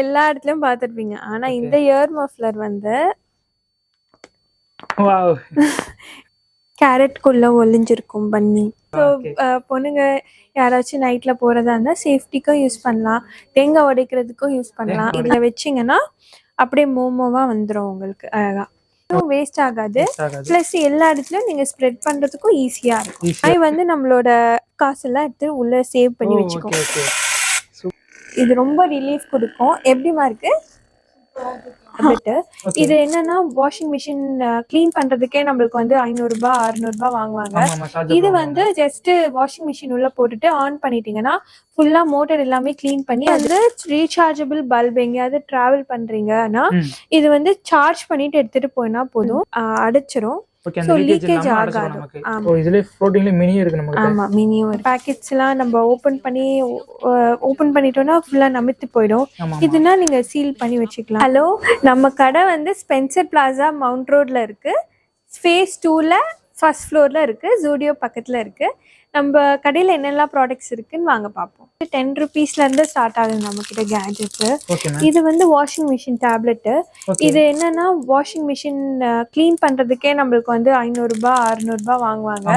எல்லா இடத்துலயும் பார்த்திருப்பீங்க. ஆனா இந்த இயர் மஃப்லர் வந்து கேரட்குள்ள ஒளிஞ்சிருக்கும் பண்ணி. So Okay. பொண்ணுங்க யாராச்சும் நைட்ல போறதா இருந்தா சேஃப்டிக்கும் யூஸ் பண்ணலாம். தேங்காய் உடைக்கிறதுக்கும் யூஸ் பண்ணலாம். இதுல வச்சீங்கன்னா அப்படியே மோமோவா வந்துரும் உங்களுக்கு அழகா. வேஸ்ட் ஆகாது. ஆகாது. ப்ளஸ் எல்லா இடத்துலயும் நீங்க ஸ்ப்ரெட் பண்றதுக்கும் ஈஸியா இருக்கும். அது வந்து நம்மளோட காசெல்லாம் எடுத்து உள்ள சேவ் பண்ணி வச்சுக்கோ ஓகே ஓகே இது ரொம்ப ரிலீஃப் கொடுக்கும். எப்படிமா இருக்கு? Habit. இது என்னன்னா வாஷிங் மிஷின் க்ளீன் பண்றதுக்கே நம்மளுக்கு வந்து ஐநூறு ரூபாய் அறுநூறு ரூபாய் வாங்குவாங்க இது. வந்து ஜஸ்ட் வாஷிங் மிஷின் உள்ள போட்டுட்டு ஆன் பண்ணிட்டீங்கன்னா ஃபுல்லா மோட்டர் எல்லாமே க்ளீன் பண்ணி அது ரீசார்ஜபிள் பல்ப் எங்கேயாவது டிராவல் பண்றீங்கன்னா. இது வந்து சார்ஜ் பண்ணிட்டு எடுத்துட்டு போனா போதும். அடைச்சிரும். ஓகே அந்த லீக்கேஜ் ஆகாது. ஓ ஃப்ளோட்டிங்ல மினி இருக்கு நமக்கு. ஆமா மினியும் பேக்கெட்ஸ் எல்லாம் நம்ம ஓபன் பண்ணி ஓபன் பண்ணிட்டோம்னா ஃபுல்லா நமித்து போயிடும். இதுனா நீங்க சீல் பண்ணி வச்சுக்கலாம். ஹலோ நம்ம கடை வந்து ஸ்பென்சர் பிளாசா மவுண்ட் ரோட்ல இருக்கு. ஸ்பேஸ் டூல ஃபர்ஸ்ட் ஃப்ளோர்ல இருக்கு. ஜூடியோ பக்கத்துல இருக்கு. நம்ம கடையில என்னெல்லாம் ப்ராடக்ட்ஸ் இருக்குன்னு வாங்க பார்ப்போம். டென் ருபீஸ்ல இருந்து ஸ்டார்ட் ஆகுது நம்ம கிட்ட கேஜெட்ஸ் ஓகே மேம் இது வந்து வாஷிங் மிஷின் டேப்லெட் ஓகே இது என்னன்னா வாஷிங் மிஷின் க்ளீன் பண்றதுக்கே நம்மளுக்கு வந்து ஐநூறு ரூபாய் அறுநூறு ரூபாய் வாங்குவாங்க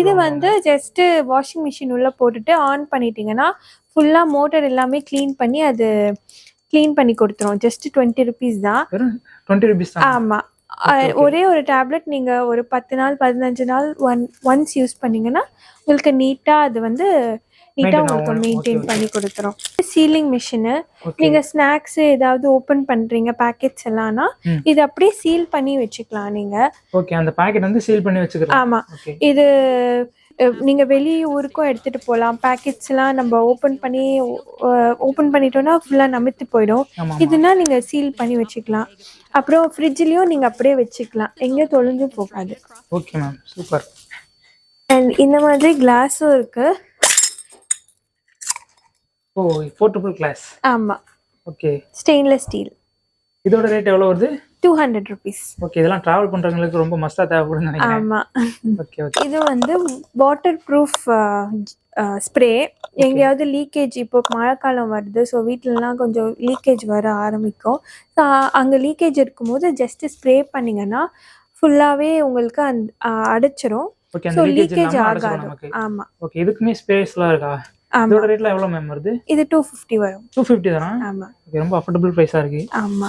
இது. வந்து ஜஸ்ட் வாஷிங் மிஷின் உள்ள போட்டுட்டு ஆன் பண்ணிட்டீங்கன்னா ஃபுல்லா மோட்டர் எல்லாமே க்ளீன் பண்ணி அது க்ளீன் பண்ணி கொடுத்துரும். ஜஸ்ட் டுவெண்ட்டி ருபீஸ் தான். வெறும் 20 rupees தான் ஆமா Okay, அஹ் okay. ஒரே ஒரு டேப்லெட் நீங்க ஒரு பத்து நாள் பதினஞ்சு நாள் ஒன் ஒன்ஸ் யூஸ் பண்ணீங்கன்னா உங்களுக்கு நீட்டா அது வந்து நீட்டா Maintain உங்களுக்கு. மெயின்டைன் பண்ணி கொடுத்துரும். சீலிங் மிஷினு ஓகே நீங்க ஸ்நாக்ஸ் ஏதாவது ஓபன் பண்றீங்க பேக்கெட்ஸ் எல்லாம்னா. இது அப்படியே சீல் பண்ணி வச்சுக்கலாம் நீங்க. ஓகே அந்த பாக்கெட் வந்து சீல் பண்ணி வச்சுக்கிறோம். ஆமா. ஓகே இது அஹ், நீங்க வெளி ஊருக்கும் எடுத்துட்டு போகலாம் பேக்கெட்ஸ் எல்லாம் நம்ம ஓபன் பண்ணி ஓபன் பண்ணிட்டோம்னா ஃபுல்லா நமித்து போயிடும். இதுனா நீங்க சீல் பண்ணி வச்சுக்கலாம். அப்புறம் ஃப்ரிட்ஜ்லயும் நீங்க அப்படியே வச்சுக்கலாம். எங்கேயும் தொலைஞ்சும் போகாது. ஓகே மேம் சூப்பர் அண்ட் இந்த மாதிரி கிளாஸும் இருக்கு. ஓ போர்ட்டபிள் கிளாஸ் ஆமா. ஓகே ஸ்டெயின்லெஸ் ஸ்டீல் இதோட ரேட் எவ்வளவு வருது? டூ ஹண்ட்ரட் ருபீஸ் ஓகே இதெல்லாம் டிராவல் பண்றவங்களுக்கு ரொம்ப மஸ்டா நினைக்கிறேன். ஆமா. ஓகே ஓகே இது வந்து வாட்டர் ப்ரூஃப் ஸ்ப்ரே எங்கேயாவது லீக்கேஜ் இப்போ மழைக்காலம் வருது ஸோ வீட்டிலலாம் கொஞ்சம் லீக்கேஜ் வர ஆரம்பிக்கும். ஸோ அங்கே லீக்கேஜ் இருக்கும்போது ஜஸ்ட் ஸ்ப்ரே பண்ணீங்கன்னா ஃபுல்லாகவே உங்களுக்கு அஹ், அடைச்சிரும். ஸோ லீக்கேஜ் ஆகாது. ஆமா. ஓகே இதுக்குமே ஸ்பேஸ்லாம் இருக்கா? இதோட ரேட்ல எவ்வளவு மேம் வருது? இது டூ ஃபிஃப்டி வரும். டூ ஃபிஃப்டி தானா? ஆமா. ரொம்ப அஃபோர்டபுள் ப்ரைஸா இருக்கு. ஆமா.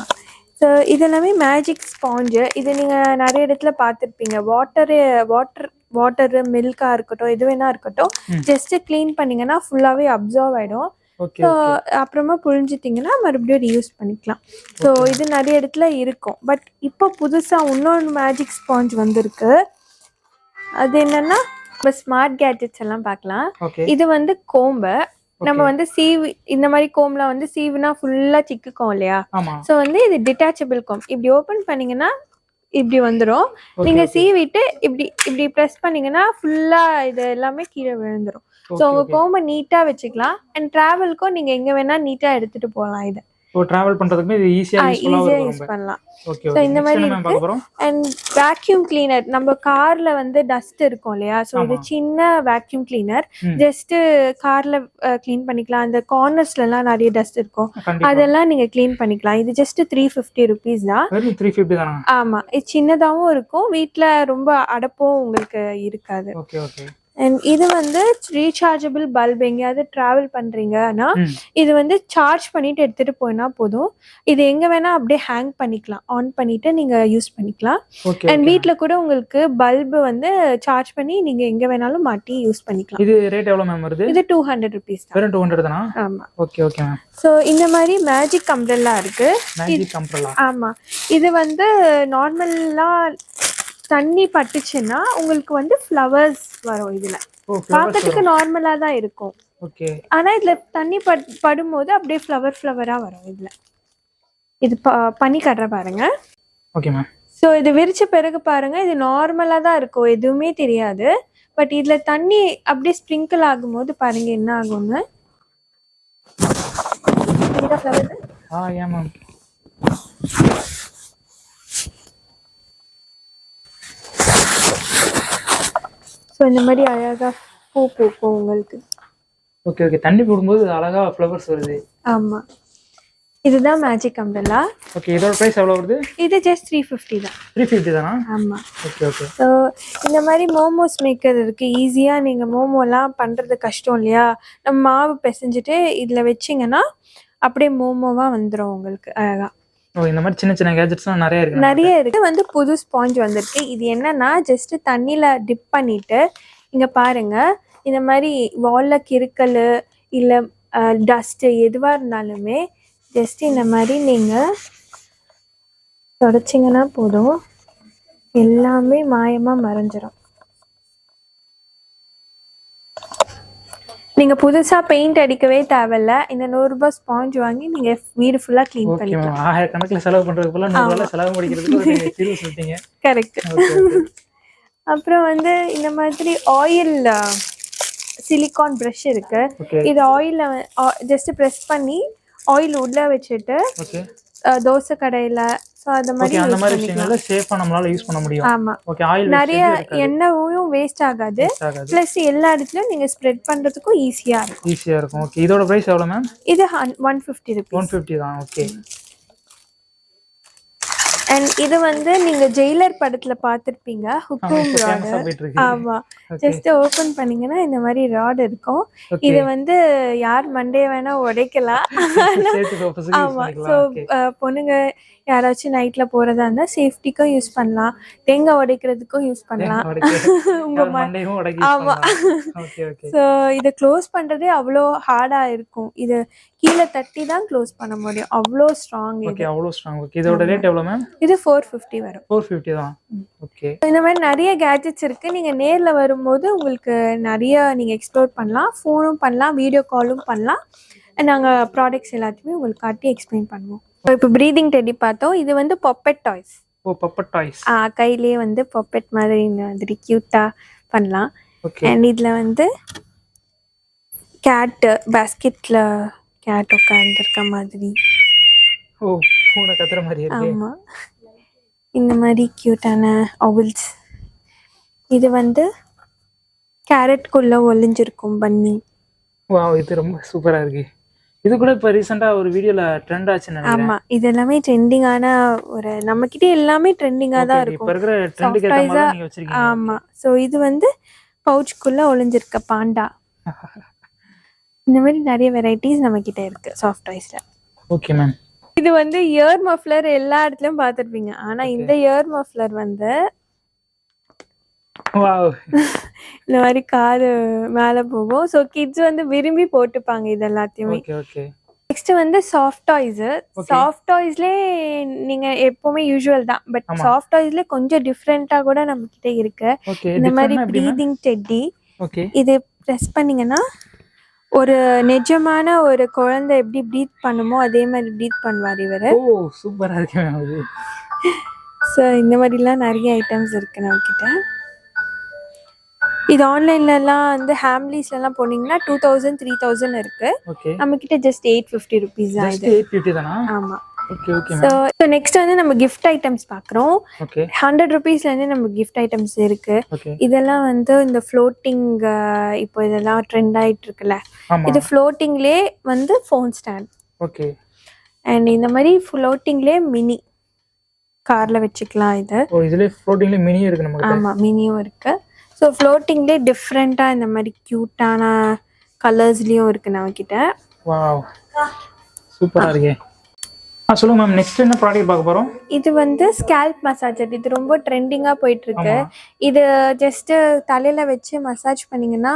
ஸோ இது எல்லாமே மேஜிக் ஸ்பாஞ்சு இது நீங்க நிறைய இடத்துல பார்த்துருப்பீங்க. வாட்டரு வாட்டர் வாட்டரு மில்கா இருக்கட்டும் எது வேணா இருக்கட்டும். ஜஸ்ட் க்ளீன் பண்ணீங்கன்னா ஃபுல்லாவே அப்சர்வ் ஆயிடும். ஓகே ஸோ அப்புறமா புழிஞ்சிட்டிங்கன்னா மறுபடியும் ரீயூஸ் பண்ணிக்கலாம். ஸோ இது நிறைய இடத்துல இருக்கும். பட் இப்போ புதுசாக இன்னொன்று மேஜிக் ஸ்பாஞ்ச் வந்திருக்கு. அது என்னன்னா இப்போ ஸ்மார்ட் கேட்ஜெட்ஸ் எல்லாம் பார்க்கலாம். இது வந்து கோம்பு. நம்ம வந்து சீவு இந்த மாதிரி கோம்ல வந்து சீவுனா ஃபுல்லாக சிக்குக்கும் இல்லையா? ஸோ வந்து இது டிட்டாச்சபிள் கோம் இப்படி ஓப்பன் பண்ணீங்கன்னா இப்படி வந்துடும் நீங்க. சீவிட்டு இப்படி இப்படி ப்ரெஸ் பண்ணீங்கன்னா ஃபுல்லா இது எல்லாமே கீழே விழுந்துரும். ஸோ Okay, உங்க. கோம்பை நீட்டா வச்சுக்கலாம். அண்ட் டிராவல்க்கும் நீங்க எங்க வேணா நீட்டா எடுத்துட்டு போகலாம் இது. ஓ டிராவல் பண்றதுக்குமே இது ஈஸியா யூஸ் பண்ணலாம். ஓகே இந்த மாதிரி போறோம்? அண்ட் வேக்யூம் கிளீனர் நம்ம கார்ல வந்து டஸ்ட் இருக்கும் இல்லையா? ஸோ இது. சின்ன வேக்யூம் கிளீனர். ஜஸ்ட் கார்ல க்ளீன் பண்ணிக்கலாம். அந்த கார்னர்ஸ்ல எல்லாம் நிறைய டஸ்ட் இருக்கும். அதெல்லாம் நீங்க க்ளீன் பண்ணிக்கலாம். இது ஜஸ்ட் த்ரீ ஃபிஃப்டி ருபீஸ் தான். த்ரீ ஃபிஃப்டி தானா? ஆமா. இது சின்னதாவும் இருக்கும். வீட்ல ரொம்ப அடப்பும் உங்களுக்கு இருக்காது. ஓகே ஓகே அண்ட் இது வந்து ரீசார்ஜபிள் பல்ப் எங்கேயாவது டிராவல் பண்றீங்கன்னா ம். இது வந்து சார்ஜ் பண்ணிட்டு எடுத்துட்டு போனா போதும். இது எங்க வேணா அப்படியே ஹேங் பண்ணிக்கலாம். ஆன் பண்ணிட்டு நீங்க யூஸ் பண்ணிக்கலாம். அண்ட் வீட்ல கூட உங்களுக்கு பல்பு வந்து சார்ஜ் பண்ணி நீங்க எங்க வேணாலும் மாட்டி யூஸ் பண்ணிக்கலாம். இது ரேட் எவ்வளவு மேம் வருது? இது டூ ஹண்ட்ரட் ருபீஸ் வெறும் டூ ஹண்ட்ரட் தானா? ஆமா. ஓகே ஓகே மேம் ஸோ இந்த மாதிரி மேஜிக் அம்ப்ரெல்லா இருக்கு. மேஜிக் அம்ப்ரலா ஆமா. இது வந்து நார்மலா தண்ணி பட்டுச்சுன்னா உங்களுக்கு வந்து ஃப்ளவர்ஸ் வரும் இதுல. பார்க்கறதுக்கு நார்மலா தான் இருக்கும். ஓகே. ஆனா இதுல தண்ணி பட் படும்போது அப்படியே ஃப்ளவர் ஃப்ளவரா வரும் இதுல. இது ப பண்ணி காட்டுற பாருங்க. Okay ma'am. ஸோ இது விரிச்ச பிறகு பாருங்க இது நார்மலா தான் இருக்கும். எதுவுமே தெரியாது. பட் இதுல தண்ணி அப்படியே ஸ்ப்ரிங்கிள் ஆகும்போது பாருங்க என்ன ஆகும்னு? ஆ ஏன் மேம் ஸோ இந்த மாதிரி அழகா பூ பூக்கும் உங்களுக்கு. ஓகே ஓகே தண்ணி போடும்போது அழகா ஃப்ளவர்ஸ் வருது. ஆமா. இதுதான் மேஜிக் அம்பரலா ஓகே இதோட ப்ரைஸ் எவ்வளோ வருது? இது ஜஸ்ட் த்ரீ ஃபிஃப்டி தான். த்ரீ ஃபிஃப்டி தானா? ஆமாம் ஓகே ஓகே ஸோ இந்த மாதிரி மோமோஸ் மேக்கர் இருக்குது ஈஸியாக நீங்கள் மோமோலாம் பண்ணுறது கஷ்டம் இல்லையா? நம்ம மாவு பிசைஞ்சிட்டு இதில் வச்சிங்கன்னா அப்படியே மோமோவாக வந்துடும் உங்களுக்கு அழகாக ஓ இந்த மாதிரி சின்ன சின்ன கேஜெட்ஸ்லாம் நிறைய இருக்கு நிறைய இருக்கு. வந்து புது ஸ்பாஞ்ச் வந்திருக்கு. இது என்னன்னா ஜஸ்ட் தண்ணியில டிப் பண்ணிட்டு இங்க பாருங்க. இந்த மாதிரி வால்ல கிறுக்கல் இல்ல டஸ்ட் எதுவா இருந்தாலுமே ஜஸ்ட் இந்த மாதிரி நீங்க தொடச்சிங்கன்னா போதும். எல்லாமே மாயமா மறைஞ்சிரும். நீங்க புதுசா பெயிண்ட் அடிக்கவே தேவையில்ல. இந்த நூறு ரூபாய் ஸ்பாஞ்ச் வாங்கி நீங்க வீடு ஃபுல்லா க்ளீன் பண்ணிக்கலாம். ஆயிரக்கணக்கில் செலவு பண்ணுறதுக்கு போல நூறுரூவா செலவு சொல்லிட்டீங்க. கரெக்ட் அப்புறம் வந்து இந்த மாதிரி ஆயில் சிலிகான் ப்ரஷ் இருக்கு. இது ஆயில்ல ஜஸ்ட் ப்ரெஸ் பண்ணி ஆயில் உள்ள வச்சுட்டு தோசை கடையில ஸோ அந்த மாதிரி அந்த மாதிரி. விஷயங்கள்ல சேஃபா நம்மளால யூஸ் பண்ண முடியும். ஆமா. ஓகே ஆயில் நிறைய எண்ணெயும் வேஸ்ட் ஆகாது. ப்ளஸ் எல்லா இடத்துலயும் நீங்க ஸ்ப்ரெட் பண்றதுக்கும் ஈஸியா இருக்கும். ஈஸியா இருக்கும். ஓகே இதோட பிரைஸ் எவ்வளவு மேம் இது one fifty rupees one fifty தான். ஓகே அண்ட் இது வந்து நீங்க ஜெயிலர் படத்துல பார்த்திருப்பீங்க ஹுக்கும் ராடு ஆமா. ஜஸ்ட் ஓபன் பண்ணீங்கன்னா இந்த மாதிரி ராட் இருக்கும். இது வந்து யார் மண்டே வேணா உடைக்கலாம். ஆமா. ஓகே பொண்ணுங்க யாராச்சும் நைட்ல போறதா இருந்தா சேஃப்டிக்கும் யூஸ் பண்ணலாம். தேங்காய் உடைக்கிறதுக்கும் யூஸ் பண்ணலாம். உங்க ம- மண்டையும் உடைக்கி ஆமா. ஸோ இதை க்ளோஸ் பண்றதே அவ்வளோ ஹார்டா இருக்கும். இது கீழே தட்டி தான் க்ளோஸ் பண்ண முடியும். அவ்வளோ ஸ்ட்ராங் ஓகே அவ்வளோ ஸ்ட்ராங் ஓகே இதோட ரேட் எவ்வளோ மேம் இது ஃபோர் ஃபிஃப்டி வரும். ஃபோர் ஃபிஃப்டி தான். ஓகே இந்த மாதிரி நிறைய கேஜெட்ஸ் இருக்கு. நீங்க நேர்ல வரும்போது உங்களுக்கு நிறைய நீங்க எக்ஸ்ப்ளோர் பண்ணலாம். ஃபோனும் பண்ணலாம் வீடியோ காலும் பண்ணலாம். நாங்க ப்ராடக்ட்ஸ் எல்லாத்தையுமே உங்களுக்கு காட்டி எக்ஸ்பிளைன் பண்ணுவோம். இப்போ ப்ரீதிங் டெடி பார்த்தோம். இது வந்து பொப்பெட் டாய்ஸ் ஓ பப்பட் டாய்ஸ் கையிலேயே வந்து பொப்பெட் மாதிரி இந்த மாதிரி க்யூட்டா பண்ணலாம். அண்ட் இதுல வந்து கேட்டு பேஸ்கெட்ல கேட் உட்காந்துருக்க மாதிரி. ஓ பூனை கத்துற மாதிரி ஆமா. இந்த மாதிரி க்யூட்டான அவல்ஸ் இது வந்து கேரட்குள்ள ஒளிஞ்சிருக்கும் பன்னி வாவ் இது ரொம்ப சூப்பரா இருக்கு. இது கூட இப்ப ரீசெண்டா ஒரு வீடியோல ட்ரெண்ட் ஆச்சுன்னு ஆமா இது எல்லாமே ட்ரெண்டிங்கான ஒரு நம்ம கிட்ட எல்லாமே ட்ரெண்டிங்கா தான் Okay, இப்ப இருக்கும். இருக்கிற ட்ரெண்டுக்கு ஏத்த மாதிரி நீங்க வச்சிருக்கீங்க. ஆமா. சோ இது வந்து பவுச்சுக்குள்ள ஒளிஞ்சிருக்க பாண்டா. இந்த மாதிரி நிறைய வெரைட்டிஸ் நம்ம கிட்ட இருக்கு சாஃப்ட் டாய்ஸ்ல ஓகே மேம் இது வந்து இயர் மஃப்ளர் எல்லா இடத்துலயும் பார்த்திருப்பீங்க. ஆனா இந்த இயர் மஃப்ளர் வந்து இந்த மாதிரி காது மேல போகும். ஸோ கிட்ஸ் வந்து விரும்பி போட்டுப்பாங்க இது எல்லாத்தையுமே. நெக்ஸ்ட் வந்து சாஃப்ட் டாய்ஸ் சாஃப்ட் டாய்ஸ்லே நீங்க எப்பவுமே யூஸ்வல் தான். பட். சாஃப்ட் டாய்ஸ்ல கொஞ்சம் டிஃப்ரெண்டா கூட நம்ம கிட்ட இருக்கு இந்த மாதிரி ப்ரீதிங் டெட்டி இது ப்ரெஸ் பண்ணீங்கன்னா ஒரு நிஜமான ஒரு குழந்தை எப்படி ப்ரீத் பண்ணுமோ அதே மாதிரி ப்ரீத் பண்ணுவார் இவர். ஓ சூப்பரா இருக்கு ஸோ இந்த மாதிரிலாம் நிறைய ஐட்டம்ஸ் இருக்கு நம்ம கிட்ட இது ஆன்லைன்லலாம் வந்து ஹேம்லீஸ்லலாம் போனீங்கன்னா டூ தௌசண்ட் த்ரீ தௌசண்ட் இருக்கு. நம்ம கிட்ட ஜஸ்ட் எயிட் ஃபிஃப்டி ருபீஸ் தான் இது. எயிட் ஃபிஃப்டி தானா? ஆமா. Okay okay so ma'am so next வந்து நம்ம கிஃப்ட் ஐட்டம்ஸ் பார்க்குறோம். ஓகே ஹண்ட்ரட் ருபீஸ்லேருந்து நம்ம கிஃப்ட் ஐட்டம்ஸ் இருக்கு. இதெல்லாம் வந்து இந்த ஃப்ளோட்டிங் இப்போ இதெல்லாம் ட்ரெண்ட் ஆயிட்டு இருக்குல்ல. இது ஃப்ளோட்டிங்லே வந்து ஃபோன் ஸ்டாண்ட் ஓகே அண்ட் இந்த மாதிரி ஃப்ளோட்டிங்லே மினி கார்ல வச்சுக்கலாம் இது. ஓ இதுல ஃப்ளோட்டிங்ல மினி இருக்கு நமக்கு ஆமா மினியும் இருக்கு. ஸோ ஃப்ளோட்டிங்லே டிஃப்ரெண்ட்டாக இந்த மாதிரி க்யூட்டான கலர்ஸ்லேயும் இருக்கு நம்ம கிட்ட. வாவ் சூப்பரா இருக்கே. ஆ சொல்லுங்க மேம் நெக்ஸ்ட் என்ன ப்ராடக்ட் பார்க்க போறோம்? இது வந்து ஸ்கேல்ப் மசாஜர் இது ரொம்ப ட்ரெண்டிங்காக போயிட்டு இருக்கு. இது ஜஸ்ட் தலையில வச்சு மசாஜ் பண்ணீங்கன்னா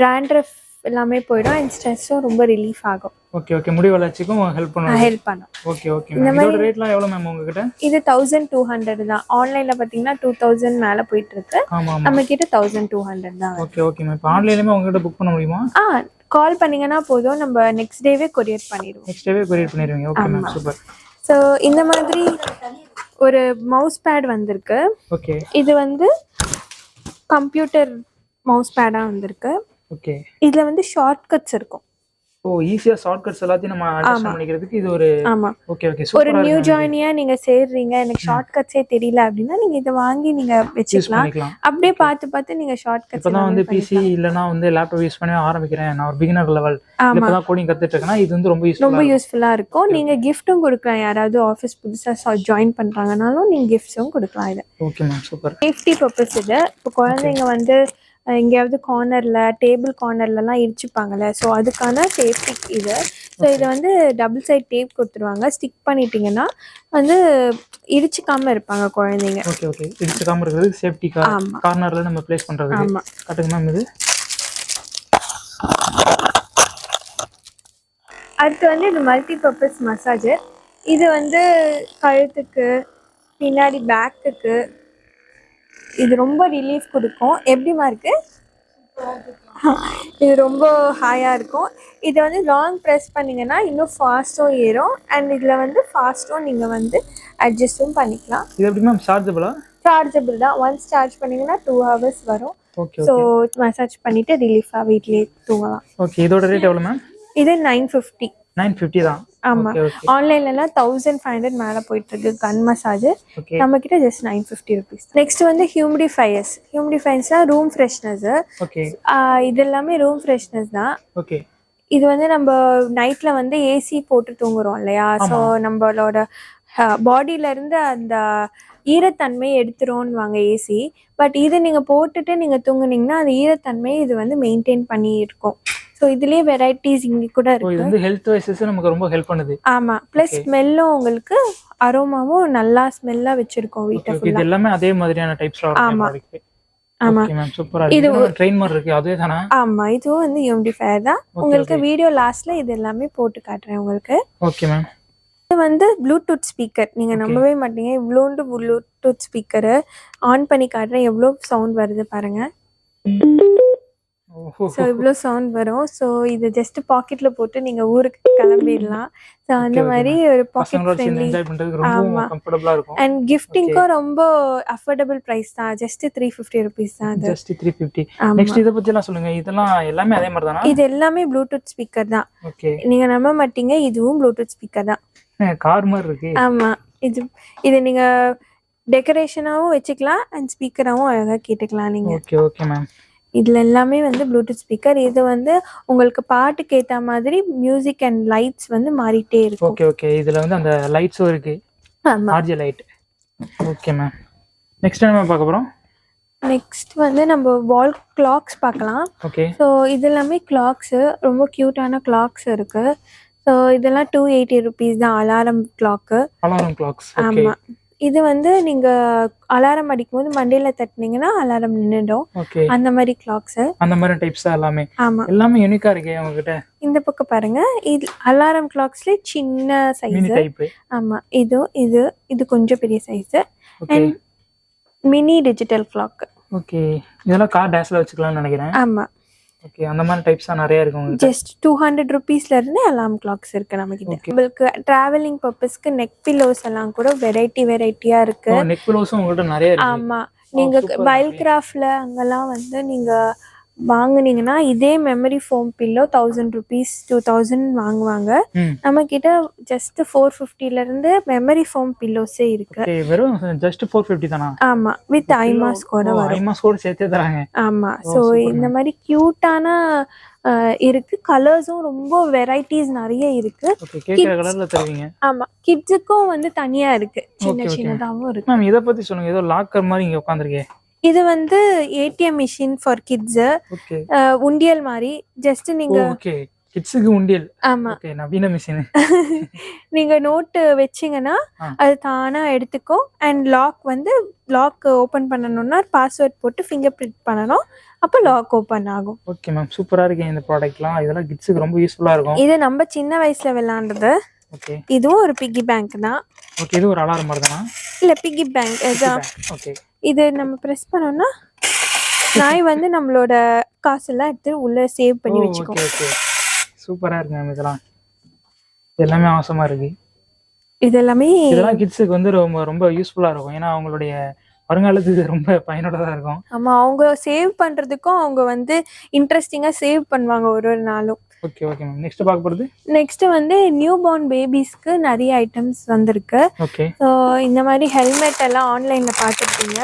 ட்ராண்ட்ரஃப் எல்லாமே போயிடும் அண்ட் ஸ்ட்ரெஸ்ஸும் ரொம்ப ரிலீஃப் ஆகும். ஓகே ஓகே முடி வளர்ச்சிக்கும் ஹெல்ப் பண்ணுவோம் ஹெல்ப் பண்ணும். ஓகே ஓகே மேம் இதோட ரேட்லாம் எவ்வளவு மேம் உங்ககிட்ட? இது தௌசண்ட் டூ ஹண்ட்ரட் தான். ஆன்லைன்ல பார்த்தீங்கன்னா டூ தௌசண்ட் மேலே போயிட்டு இருக்கு நம்ம கிட்ட தௌசண்ட் டூ ஹண்ட்ரட் தான். ஓகே ஓகே மேம் இப்போ ஆன்லைன்லயுமே உங்ககிட்ட புக் பண்ண முடியுமா? ஆ கால் பண்ணீங்கன்னா போதும். நம்ம நெக்ஸ்ட் டேவே கொரியர் பண்ணிடுவோம். நெக்ஸ்ட் டேவே கொரியர் பண்ணிடுவீங்க. ஓகே மேம் சூப்பர் ஸோ இந்த மாதிரி ஒரு மவுஸ் பேட் வந்திருக்கு. ஓகே இது வந்து கம்ப்யூட்டர் மவுஸ் பேடாக வந்திருக்கு. ஓகே இதில் வந்து ஷார்ட்கட்ஸ் இருக்கும். ஓ ஈஸியா ஷார்ட்கட்ஸ் எல்லாத்தையும் நம்ம அண்டர்ஸ்டாண்ட் பண்ணிக்கிறதுக்கு இது ஒரு ஆமா. ஓகே ஓகே ஒரு நியூ ஜாயினியா நீங்க சேர்றீங்க எனக்கு ஷார்ட் கட்ஸே தெரியல அப்படின்னா நீங்க இதை வாங்கி நீங்க வச்சுக்கலாம். அப்படியே பார்த்து பார்த்து நீங்க ஷார்ட் கட்ஸ் இப்பதான் வந்து பிசி இல்லனா வந்து லேப்டாப் யூஸ் பண்ணி ஆரம்பிக்கிறேன். நான் ஒரு பிகினர் லெவல் இப்பதான் கோடிங் கத்துட்டு இருக்கேன்னா இது வந்து ரொம்ப ரொம்ப யூஸ்ஃபுல்லா யூஸ்ஃபுல்லா இருக்கும். நீங்க கிஃப்ட்டும் கொடுக்கலாம். யாராவது ஆஃபீஸ் புதுசா ஜாயின் பண்றாங்கனாலும் நீங்க கிஃப்ட்ஸும் கொடுக்கலாம் இது. Okay ma'am super safety purpose இது. இப்போ குழந்தைங்க வந்து எங்கேயாவது கார்னர்ல டேபிள் கார்னர்லலாம் இடிச்சுப்பாங்கல்ல. ஸோ அதுக்கான சேஃப்டி இது. ஸோ இதை வந்து டபுள் சைட் டேப் கொடுத்துருவாங்க. ஸ்டிக் பண்ணிட்டீங்கன்னா வந்து இடிச்சுக்காம இருப்பாங்க குழந்தைங்க. ஓகே ஓகே இடிச்சுக்காம இருக்கிறது சேஃப்டி. கார்னர்ல நம்ம ப்ளேஸ் பண்றது. ஆமா. காட்டுங்க மேம் இது? அடுத்து வந்து இது மல்டி பர்பஸ் மசாஜர் இது வந்து கழுத்துக்கு பின்னாடி பேக்குக்கு இது ரொம்ப ரிலீஃப் கொடுக்கும். எப்படிமா இருக்கு? இது ரொம்ப ஹாயாக இருக்கும். இதை வந்து லாங் ப்ரெஸ் பண்ணீங்கன்னா இன்னும் ஃபாஸ்ட்டும் ஏறும். அண்ட் இதில் வந்து ஃபாஸ்ட்டும் நீங்கள் வந்து அட்ஜஸ்ட்டும் பண்ணிக்கலாம். இது எப்படி மேம் சார்ஜபிளா சார்ஜபிள் தான். ஒன்ஸ் சார்ஜ் பண்ணீங்கன்னா டூ ஹவர்ஸ் வரும். ஸோ மசாஜ் பண்ணிவிட்டு ரிலீஃபாக வீட்லேயே தூங்கலாம். ஓகே இதோட ரேட் எவ்வளவு மேம் இது நைன் ஃபிஃப்டி நைன் ஃபிஃப்டி தான். ஆமா. ஆன்லைன்லலாம் தௌசண்ட் ஃபைவ் ஹண்ட்ரட் மேலே போயிட்டு இருக்கு கன் மசாஜ் நம்ம கிட்ட just nine fifty rupees next வந்து ஹியூமிடிஃபையர்ஸ் ஹியூமிடிஃபையர்ஸ்னா ரூம் ஃப்ரெஷ்னஸ் இது எல்லாமே ரூம் ஃப்ரெஷ்னஸ் தான். ஓகே இது வந்து நம்ம நைட்ல வந்து ஏசி போட்டு தூங்குறோம் இல்லையா? ஸோ நம்மளோட பாடியில இருந்து அந்த ஈரத்தன்மை எடுத்துரும்னுவாங்க ஏசி பட் இது நீங்க போட்டுட்டு நீங்க தூங்குனீங்கன்னா அந்த ஈரத்தன்மை இது வந்து மெயின்டைன் பண்ணி இருக்கும் ஸோ இதுலயே வெரைட்டிஸ் இங்க கூட இருக்கு இது வந்து ஹெல்த் வைசஸ் நமக்கு ரொம்ப ஹெல்ப் பண்ணுது. ஆமா. ப்ளஸ் ஸ்மெல்லும் உங்களுக்கு அரோமாவும் நல்லா ஸ்மெல்லா வச்சிருக்கோம் வீட்டை இது எல்லாமே அதே மாதிரியான டைப்ஸ் ஆமா. ஆமா. சூப்பரா இது ட்ரெயின் மாதிரி இருக்கு. அதே தானா? ஆமா. இதுவும் வந்து யூமிடிஃபயர் தான். உங்களுக்கு வீடியோ லாஸ்ட்ல இது எல்லாமே போட்டு காட்டுறேன் உங்களுக்கு. ஓகே மேம் இது வந்து ப்ளூடூத் ஸ்பீக்கர் நீங்க நம்பவே மாட்டீங்க. இவ்வளோண்டு ப்ளூடூத் ஸ்பீக்கரு ஆன் பண்ணி காட்டுறேன். எவ்வளோ சவுண்ட் வருது பாருங்க. ஓஹோ ஸோ இவ்வளோ சவுண்ட் வரும். ஸோ இது ஜஸ்ட் பாக்கெட்ல போட்டு நீங்க ஊருக்கு கிளம்பிடலாம். ஸோ அந்த மாதிரி ஒரு பாக்கெட் ஃப்ரெண்ட்லி அண்ட் கிஃப்டிங்க்கும் ரொம்ப அஃபோர்டபுள் ப்ரைஸ் தான். ஜஸ்ட் த்ரீ ஃபிஃப்டி ருபீஸ் தான் ஜஸ்ட் த்ரீ ஃபிஃப்டி. நெக்ஸ்ட் இதை எல்லாம் சொல்லுங்க. இதெல்லாம் எல்லாமே அதே மாதிரி தானா? இது எல்லாமே ப்ளூடூத் ஸ்பீக்கர் தான். ஓகே நீங்க நம்ப மாட்டீங்க. இதுவும் ப்ளூடூத் ஸ்பீக்கர் தான். கார் மாதிரி இருக்கு. ஆமா. இது இது நீங்க டெக்கரேஷனாவும் வச்சுக்கலாம். அண்ட் ஸ்பீக்கராகவும் அழகா கேட்டுக்கலாம் நீங்க. ஓகே ஓகே மேம் இதுல எல்லாமே வந்து ப்ளூடூத் ஸ்பீக்கர் இது வந்து உங்களுக்கு பாட்டுக்கு ஏத்த மாதிரி மியூசிக் அண்ட் லைட்ஸ் வந்து மாறிட்டே இருக்கும். ஓகே ஓகே இதுல வந்து அந்த லைட்ஸும் இருக்கு. RG light okay ma'am next என்ன பார்க்க போறோம்? நெக்ஸ்ட் வந்து நம்ம வால் கிளாக்ஸ் பார்க்கலாம். ஓகே ஸோ இது எல்லாமே கிளாக்ஸு ரொம்ப க்யூட்டான கிளாக்ஸ் இருக்கு. ஸோ இதெல்லாம் டூ எயிட்டி ருபீஸ் தான். Alarm clock alarm clocks okay ஆமா. இது வந்து நீங்க அலாரம் அடிக்கும் போது மண்டையில தட்டினீங்கன்னா அலாரம் நின்றுடும் ஓகே. அந்த மாதிரி கிளாக்ஸ் அந்த மாதிரி டைப்ஸ் எல்லாமே. ஆமா. எல்லாமே யூனிக்கா இருக்கே உங்ககிட்ட. இந்த பக்கம் பாருங்க. இது அலாரம் கிளாக்ஸ்ல சின்ன சைஸ் ஆமா. இது இது இது கொஞ்சம் பெரிய size okay mini digital clock okay இதெல்லாம் கார் டேஷ்ல வச்சுக்கலாம்னு நினைக்கிறேன். ஆமா. ஓகே அந்த மாதிரி டைப்ஸ் தான் நிறைய இருக்கு உங்ககிட்ட. ஜஸ்ட் டூ ஹண்ட்ரட் ருபீஸ்ல இருந்து அலாம் கிளாக்ஸ் இருக்கு நம்ம கிட்ட உங்களுக்கு டிராவலிங் பர்பஸ்க்கு நெக் பில்லோஸ் எல்லாம் கூட வெரைட்டி வெரைட்டியா இருக்கு. நெக் பிலோஸும் உங்ககிட்ட நிறைய இருக்கு. ஆமா. நீங்க வைல்ட் கிராஃப்ட்ல அங்கெல்லாம் வந்து நீங்க வாங்குனீங்கன்னா இதே memory foam pillow thousand rupees two thousand வாங்குவாங்க. நம்ம கிட்ட ஜஸ்ட் ஃபோர் ஃபிஃப்டில இருந்து மெமரி ஃபோம் பில்லோஸே இருக்கு. வெறும் ஜஸ்ட் ஃபோர் ஃபிஃப்டி தானா? ஆமா வித் ஐமாஸ் கூட வரும். ஐமாஸ் கூட சேர்த்தே தராங்க. ஆமா ஸோ இந்த மாதிரி கியூட்டான இருக்கு. கலர்ஸும் ரொம்ப வெரைட்டிஸ் நிறைய இருக்கு. ஆமா கிட்ஸுக்கும் வந்து தனியா இருக்கு. சின்ன. சின்னதாவும் இருக்கு. மேம் இதை பத்தி சொல்லுங்க. ஏதோ லாக்கர் மாதிரி இங்க உட்காந்துருக்கே இது வந்து ஏடிஎம் மிஷின் ஃபார் கிட்ஸ் உண்டியல் மாதிரி ஜஸ்ட் நீங்க ஓகே கிட்ஸுக்கு உண்டியல். ஆமா. ஓகே நவீன மிஷின் நீங்க நோட்டு வச்சீங்கன்னா. அது தானா எடுத்துக்கும். அண்ட் லாக் வந்து லாக் ஓபன் பண்ணணும்னா பாஸ்வேர்ட் போட்டு ஃபிங்கர் பிரிண்ட் பண்ணணும். அப்போ லாக் ஓபன் ஆகும். ஓகே மேம் சூப்பரா இருக்கு இந்த ப்ராடக்ட்லாம் இதெல்லாம் கிட்ஸுக்கு ரொம்ப யூஸ்ஃபுல்லா இருக்கும். இது நம்ம சின்ன வயசுல விளையாண்டது ஓகே இதுவும் ஒரு பிக்கி பேங்க் தான். ஓகே இது ஒரு அலாரம் மாதிரி தானா இல்ல பிக்கி பேங்க் ஓகே இது நம்ம ப்ரெஸ் பண்ணோம்னா நாய் வந்து நம்மளோட காசெல்லாம் எடுத்து உள்ள சேவ் பண்ணி வச்சுக்கோ சூப்பரா இருக்கு மேம் இதெல்லாம் இது எல்லாமே அவசரமா இருக்கு. இது எல்லாமே இதெல்லாம் கிட்ஸுக்கு வந்து ரொம்ப ரொம்ப யூஸ்ஃபுல்லா இருக்கும். ஏன்னா அவங்களுடைய வருங்காலத்துக்கு ரொம்ப பயனுள்ளதா இருக்கும். ஆமா அவங்க சேவ் பண்றதுக்கும் அவங்க வந்து இன்ட்ரெஸ்டிங்கா சேவ் பண்ணுவாங்க ஒரு ஒரு நாளும். ஓகே ஓகே மேம் நெக்ஸ்ட் பார்க்க போகிறது நெக்ஸ்ட் வந்து நியூ பார்ன் பேபிஸ்க்கு நிறைய ஐட்டம்ஸ் வந்திருக்கு. ஓகே ஸோ இந்த மாதிரி ஹெல்மெட் எல்லாம் ஆன்லைனில் பார்த்துருப்பீங்க.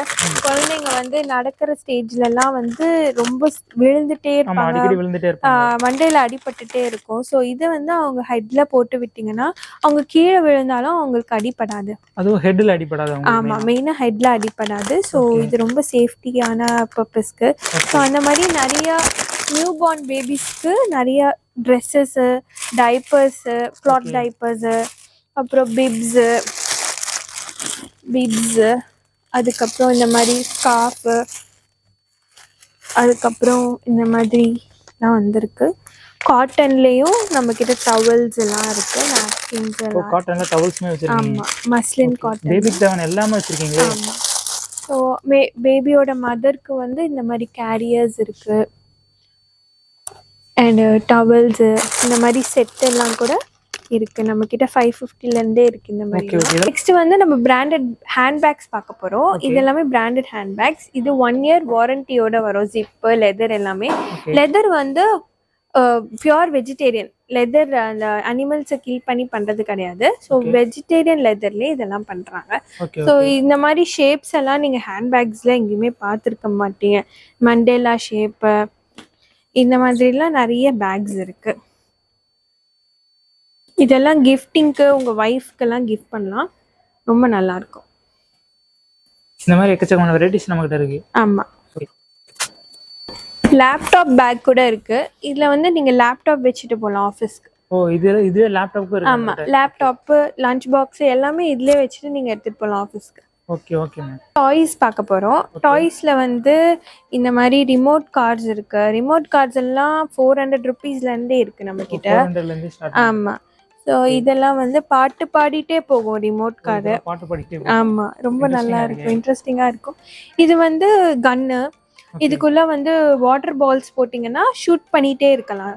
குழந்தைங்க வந்து நடக்கிற ஸ்டேஜ்லலாம் வந்து ரொம்ப விழுந்துட்டே இருப்பாங்க. அடிக்கடி விழுந்துட்டே இருப்பாங்க. மண்டையில் அடிபட்டுட்டே இருக்கும். ஸோ இதை வந்து அவங்க ஹெட்ல போட்டு விட்டீங்கன்னா அவங்க கீழே விழுந்தாலும் அவங்களுக்கு அடிபடாது. அதுவும் ஹெட்டில் அடிப்படாது ஆமா மெயினாக ஹெட்ல அடிபடாது. ஸோ. இது ரொம்ப சேஃப்டியான பர்பஸ்க்கு ஸோ அந்த மாதிரி நிறைய நியூ பார்ன் பேபிஸ்க்கு நிறைய ட்ரெஸ்ஸஸ்ஸு டைப்பர்ஸு Okay. டைப்பர்ஸு அப்புறம் பிப்ஸு பிப்ஸு அதுக்கப்புறம் இந்த மாதிரி ஸ்கார்ஃபு அதுக்கப்புறம் இந்த மாதிரிலாம் வந்திருக்கு. காட்டன்லேயும் நம்மக்கிட்ட டவல்ஸ் எல்லாம் இருக்குது நாப்கின்ஸ் எல்லாம் காட்டன்ல டவல்ஸுமே வச்சிருக்கீங்க. ஆமாம் மஸ்லின் காட்டன் பேபிக்கு தேவையான எல்லாமே வச்சிருக்கீங்க ஆமா. ஸோ பேபியோட மதருக்கு வந்து இந்த மாதிரி கேரியர்ஸ் இருக்கு. அண்ட் டவல்ஸு இந்த மாதிரி செட் எல்லாம் கூட இருக்கு. நம்ம கிட்ட ஃபைவ் ஃபிஃப்டிலேருந்தே இருக்கு இந்த மாதிரி. நெக்ஸ்ட் வந்து நம்ம பிராண்டட் ஹேண்ட்பேக்ஸ் பார்க்க போறோம். இது எல்லாமே பிராண்டட் ஹேண்ட்பேக்ஸ் இது ஒன் இயர் வாரண்டியோட வரும். ஜிப்பு லெதர் எல்லாமே. லெதர் வந்து பியோர் வெஜிடேரியன் லெதர் அந்த அனிமல்ஸை கில் பண்ணி பண்றது கிடையாது. ஸோ. வெஜிடேரியன் லெதர்லேயே இதெல்லாம் பண்றாங்க. ஓகே ஸோ இந்த மாதிரி ஷேப்ஸ் எல்லாம் நீங்கள் ஹேண்ட்பேக்ஸில் எங்கேயுமே பார்த்துருக்க மாட்டீங்க. மண்டேலா ஷேப்பு இந்த மாதிரிலாம் நிறைய பேக்ஸ் இருக்கு. இதெல்லாம் கிஃப்டிங்க்கு உங்கள் ஒய்ஃப்க்கெல்லாம் கிஃப்ட் பண்ணலாம். ரொம்ப நல்லா இருக்கும் இந்த மாதிரி எக்கச்சக்கமான வெரைட்டிஸ் நம்மகிட்ட இருக்கு. ஆமாம். லேப்டாப் பேக் கூட இருக்கு. இதில் வந்து நீங்கள் லேப்டாப் வச்சுட்டு போகலாம் ஆஃபீஸ்க்கு ஓ இது இதுவே லேப்டாப்புக்கும் இருக்கு ஆமாம் லேப்டாப்பு லஞ்ச் பாக்ஸு எல்லாமே இதுலேயே வச்சுட்டு நீங்கள் எடுத்துகிட்டு போகலாம் ஆஃபீஸ்க்கு ஓகே ஓகே மேம் டாய்ஸ் பார்க்க போகிறோம் டாய்ஸில் வந்து இந்த மாதிரி ரிமோட் கார்ஸ் இருக்கு. ரிமோட் கார்ஸ் எல்லாம் ஃபோர் ஹண்ட்ரட் ருபீஸ்லேருந்தே இருக்கு நம்ம கிட்ட ஆமாம் ஸோ இதெல்லாம் வந்து பாட்டு பாடிட்டே போகும் ரிமோட் காரு பாட்டு படிக்கிட்டே ஆமாம் ரொம்ப நல்லா இருக்கும் இன்ட்ரெஸ்டிங்காக இருக்கும். இது வந்து கன்னு இதுக்குள்ள வந்து வாட்டர் பால்ஸ் போட்டிங்கன்னா ஷூட் பண்ணிட்டே இருக்கலாம்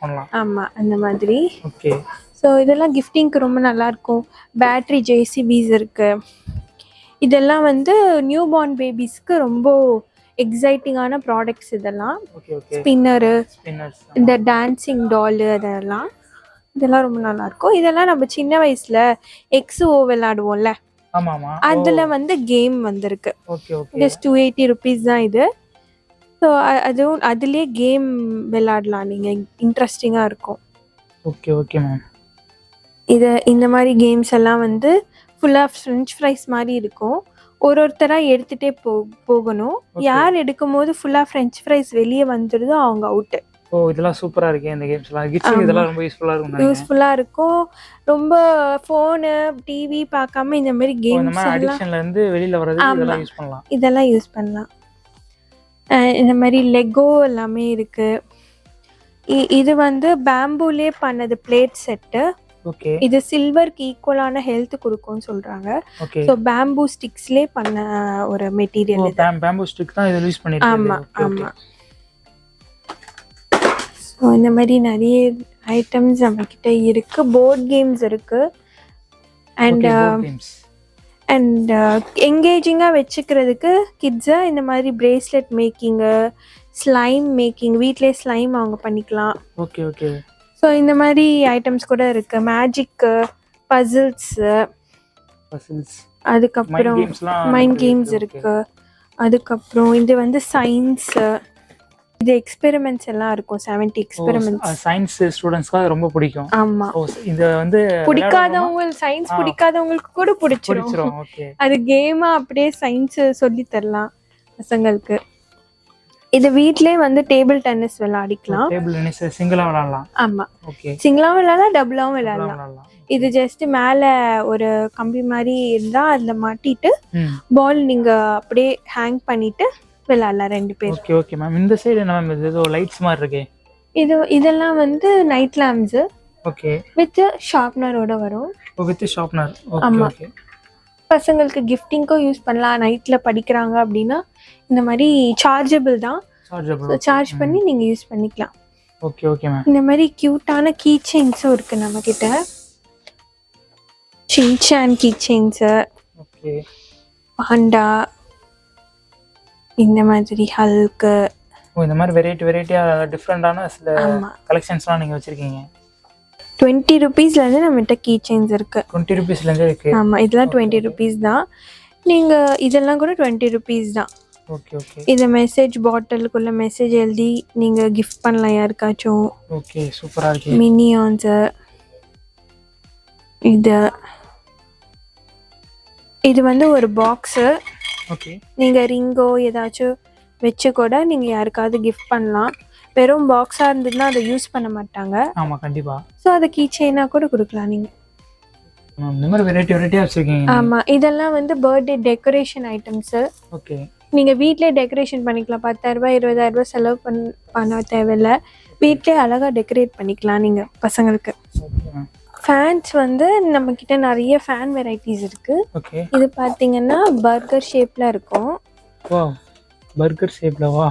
பண்ணலாம். ஆமாம் அந்த மாதிரி. ஓகே ஸோ இதெல்லாம் கிஃப்டிங்க்கு ரொம்ப நல்லா இருக்கும் பேட்ரி ஜேசிபிஸ் இருக்கு. இதெல்லாம் வந்து நியூ பார்ன் பேபிஸ்க்கு ரொம்ப எக்ஸைட்டிங்கான ப்ராடக்ட்ஸ் இதெல்லாம். ஸ்பின்னரு இந்த டான்சிங் டாலு அதெல்லாம். இதெல்லாம் ரொம்ப நல்லா இருக்கும் இதெல்லாம் நம்ம சின்ன வயசுல எக்ஸோ விளையாடுவோம்ல ஆமா ஆமா அதுல வந்து கேம் வந்திருக்கு. ஜஸ்ட் டூ எயிட்டி ருபீஸ் தான் இது. ஸோ அதுவும் அதுலேயே கேம் விளையாடலாம் நீங்கள் இன்ட்ரெஸ்டிங்காக இருக்கும். ஓகே ஓகே மேம் இது இந்த மாதிரி கேம்ஸ் எல்லாம் வந்து ஃபுல்லாக ஃப்ரெஞ்ச் ஃப்ரைஸ் மாதிரி இருக்கும். ஒரு ஒருத்தராக எடுத்துகிட்டே போ போகணும். யார் எடுக்கும் போது ஃபுல்லாக ஃப்ரெஞ்ச் ஃப்ரைஸ் வெளியே வந்துடுதோ அவங்க அவுட்டு ஓ இதெல்லாம் சூப்பரா இருக்கு இந்த கேம்ஸ் எல்லாம். கிட்ஸ் ஆமா. இதெல்லாம் ரொம்ப யூஸ்ஃபுல்லா இருக்கும் யூஸ்ஃபுல்லாக இருக்கும். ரொம்ப ஃபோனு டிவி பார்க்காம இந்த மாதிரி கேம்ஸ் அடிக்ஷன்ல இருந்து வெளியில ஆமா. இதெல்லாம் யூஸ் பண்ணலாம். இதெல்லாம் யூஸ் பண்ணலாம். இந்த மாதிரி லெகோ எல்லாமே இருக்கு. இ- இது வந்து பேம்பூலே பண்ணது பிளேட் செட்டு இது சில்வருக்கு ஈக்குவலான ஹெல்த் கொடுக்கும்னு சொல்றாங்க. ஓகே. ஸோ பேம்பூ ஸ்டிக்ஸ்லேயே பண்ண ஒரு மெட்டீரியல் இது. பேம்பு ஸ்டிக் தான் இதில் யூஸ் ஆமா பண்ணிருக்கேன் ஆமா. ஸோ இந்த மாதிரி நிறைய ஐட்டம்ஸ் நம்ம கிட்ட இருக்கு. போர்ட் கேம்ஸ் இருக்கு. அண்ட் அண்ட் என்கேஜிங்காக வச்சுக்கிறதுக்கு கிட்ஸை இந்த மாதிரி பிரேஸ்லெட் மேக்கிங்கு ஸ்லைம் மேக்கிங் வீட்டிலே ஸ்லைம் அவங்க பண்ணிக்கலாம். ஓகே ஓகே ஸோ இந்த மாதிரி ஐட்டம்ஸ் கூட இருக்கு. மேஜிக்கு பசில்ஸு பசில்ஸ் மைண்ட் அதுக்கப்புறம் கேம்ஸ்லாம் மைண்ட் கேம்ஸ் இருக்கு. அதுக்கப்புறம் இது வந்து சயின்ஸு இது எக்ஸ்பெரிமெண்ட்ஸ் எல்லாம் இருக்கும். செவன்டி எக்ஸ்பெரிமெண்ட்ஸ் சயின்ஸ் ஸ்டூடெண்ட்ஸ்க்கு ரொம்ப பிடிக்கும். ஆமா. ஓ இந்த வந்து பிடிக்காதவங்க சயின்ஸ். பிடிக்காதவங்களுக்கு கூட பிடிச்சிரும். அது கேமா அப்படியே சயின்ஸ் சொல்லி தரலாம் பசங்களுக்கு. இது வீட்லயே வந்து டேபிள் டென்னிஸ் விளையாடிக்கலாம். டேபிள் டென்னிஸ் சிங்கிளா விளையாடலாம். ஆமா. ஓகே சிங்கிளாவும் விளையாடலாம் டபுளாவும் விளையாடலாம். இது ஜஸ்ட் மேல ஒரு கம்பி மாதிரி இருந்தா அதுல மாட்டிட்டு பால் நீங்க அப்படியே ஹேங் பண்ணிட்டு விளையாடலாம் ரெண்டு பேர் ஓகே ஓகே மேம் இந்த சைடு என்ன மேம் இது? ஏதோ லைட்ஸ் மாதிரி இருக்கே. இது இதெல்லாம் வந்து நைட் லேம்ப்ஸ் ஓகே வித் ஷார்ப்னரோட வரும். With sharpener okay. ஓகே பசங்களுக்கு கிஃப்டிங்க்கும் யூஸ் பண்ணலாம். நைட்ல படிக்கிறாங்க அப்படின்னா இந்த மாதிரி சார்ஜபிள் தான். சார்ஜ் பண்ணி நீங்க யூஸ் பண்ணிக்கலாம். ஓகே ஓகே மேம் இந்த மாதிரி கியூட்டான கீ செயின்ஸும் இருக்கு நம்ம கிட்ட Shinchan key chains okay panda இந்த மாதிரி ஹல்க்கு ஓ இந்த மாதிரி வெரைட்டி வெரைட்டியாக டிஃப்ரெண்டான சில கலெக்ஷன்ஸ்லாம் நீங்கள் வச்சுருக்கீங்க. டுவெண்ட்டி ருபீஸ்லேருந்து நம்மகிட்ட கீ செயின்ஸ் இருக்கு. டுவெண்ட்டி ருபீஸ்லேருந்தே இருக்குது ஆமா இதெல்லாம் டுவெண்ட்டி ருபீஸ் தான். நீங்க இதெல்லாம் கூட டுவெண்ட்டி ருபீஸ் தான். ஓகே ஓகே இது மெசேஜ் பாட்டிலுக்குள்ள மெசேஜ் எழுதி நீங்க கிஃப்ட் பண்ணலாம் யாருக்காச்சும். ஓகே சூப்பராக இருக்கு. மினியான்ஸு இது. இது வந்து ஒரு பாக்ஸு ஓகே நீங்கள் ரிங்கோ ஏதாச்சும் வச்சு கூட நீங்கள் யாருக்காவது கிஃப்ட் பண்ணலாம். வெறும் பாக்ஸாக இருந்ததுன்னா அதை யூஸ் பண்ண மாட்டாங்க. ஆமாம் கண்டிப்பாக ஸோ அதை கீ செயினாக கூட கொடுக்கலாம் நீங்கள் இந்த மாதிரி வெரைட்டி வெரைட்டியாக வச்சுருக்கீங்க ஆமாம் இதெல்லாம் வந்து பர்த்டே டெக்கரேஷன் ஐட்டம்ஸு ஓகே. நீங்கள் வீட்டிலே டெக்கரேஷன் பண்ணிக்கலாம். பத்தாயிரரூபா இருபதாயிரரூபா செலவு பண் பண்ண தேவையில்ல. வீட்டிலே அழகாக டெக்கரேட் பண்ணிக்கலாம் நீங்கள் பசங்களுக்கு. ஃபேன்ஸ் வந்து நம்மக்கிட்ட நிறைய ஃபேன் வெரைட்டிஸ் இருக்குது இது பார்த்தீங்கன்னா பர்கர் ஷேப்பில் இருக்கும். பர்கர் வா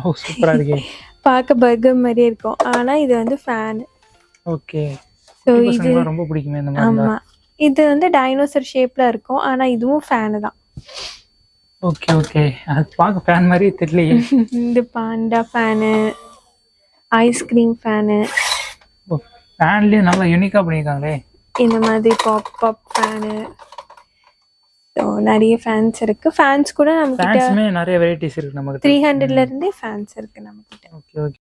இருக்கே. பார்க்க பர்கர் மாதிரியே இருக்கும். ஆனால் இது வந்து ஃபேன் ஓகே ஸோ இது ரொம்ப பிடிக்குமே இந்த மாதிரி ஆமாம் இது வந்து டைனோசர் ஷேப்பில் இருக்கும். ஆனால் இதுவும் ஃபேனு தான். ஓகே ஓகே அது பார்க்க ஃபேன் மாதிரியே தெரியலையே. இது panda fan ice cream fan ஃபேன்லேயே நல்லா யூனிக்காக பண்ணியிருக்காங்களே இந்த மாதிரி பாப் பாப் ஃபேனு நிறைய ஃபேன்ஸ் இருக்கு. ஃபேன்ஸ் கூட நம்மக்கிட்ட ஃபேன்ஸுமே நிறைய வெரைட்டிஸ் இருக்கு நமக்கு த்ரீ ஹண்ட்ரட்ல இருந்தே ஃபேன்ஸ் இருக்கு நம்மக்கிட்ட ஓகே ஓகே